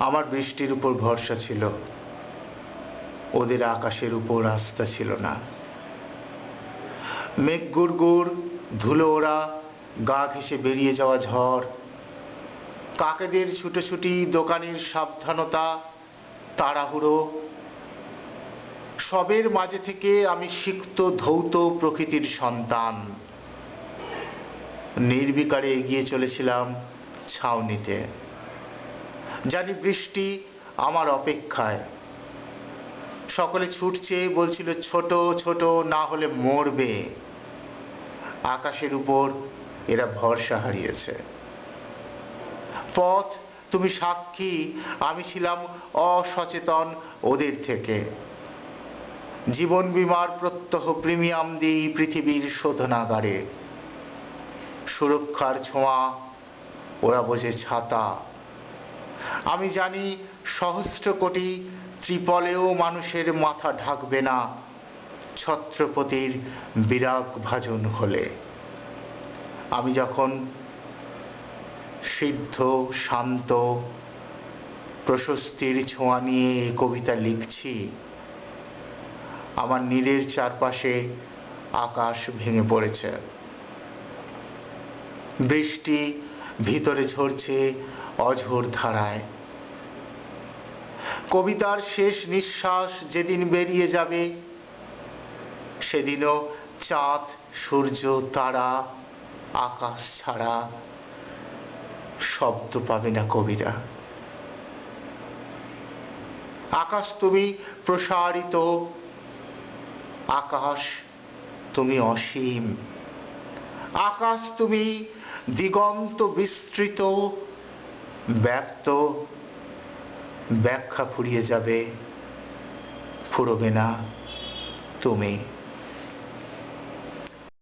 আমার বৃষ্টির উপর ভরসা ছিল। ওদের আকাশের উপর আস্থা ছিল না। মেঘ গুড় ধুলো ওরা গা ঘেসে বেরিয়ে যাওয়া ঝড়, কাকেদের ছুটোছুটি, দোকানের সাবধানতা, তাড়াহুড়ো, সবের মাঝে থেকে আমি সিক্ত, ধৌত প্রকৃতির সন্তান। নির্বিকারে এগিয়ে চলেছিলাম ছাউনিতে। জানি বৃষ্টি আমার অপেক্ষায়। সকলে ছুটছে বলছিল, ছোট ছোট, না হলে মরবে। আকাশের উপর এরা ভরসা হারিয়েছে। পথ, তুমি সাক্ষী, আমি ছিলাম অসচেতন ওদের থেকে। জীবন বিমার প্রত্যহ প্রিমিয়াম দিই পৃথিবীর শোধনাগারে। সুরক্ষার ছোঁয়া, ওরা বোঝে ছাতা আমি জানি সহস্র কোটি ত্রিপলেও মানুষের মাথা ঢাকবে না। ছত্রপতির বিরাগ ভাজন হলে। আমি যখন সিদ্ধ, শান্ত, প্রশস্তির ছোঁয়া নিয়ে এই কবিতা লিখছি, আমার নীরের চারপাশে আকাশ ভেঙে পড়েছে। বৃষ্টি ভিতরে ঝরছে অঝোর ধারায়। কবিতার শেষ নিঃশ্বাস যেদিন বেরিয়ে যাবে, সেদিনও চাঁদ, সূর্য, তারা, আকাশ ছাড়া শব্দ পাবে না কবিরা। আকাশ তুমি প্রসারিত, আকাশ তুমি অসীম। আকাশ তুমি দিগন্ত বিস্তৃত ব্যক্ত ব্যাখ্যা ফুরিয়ে যাবে ফুরবে না তুমি।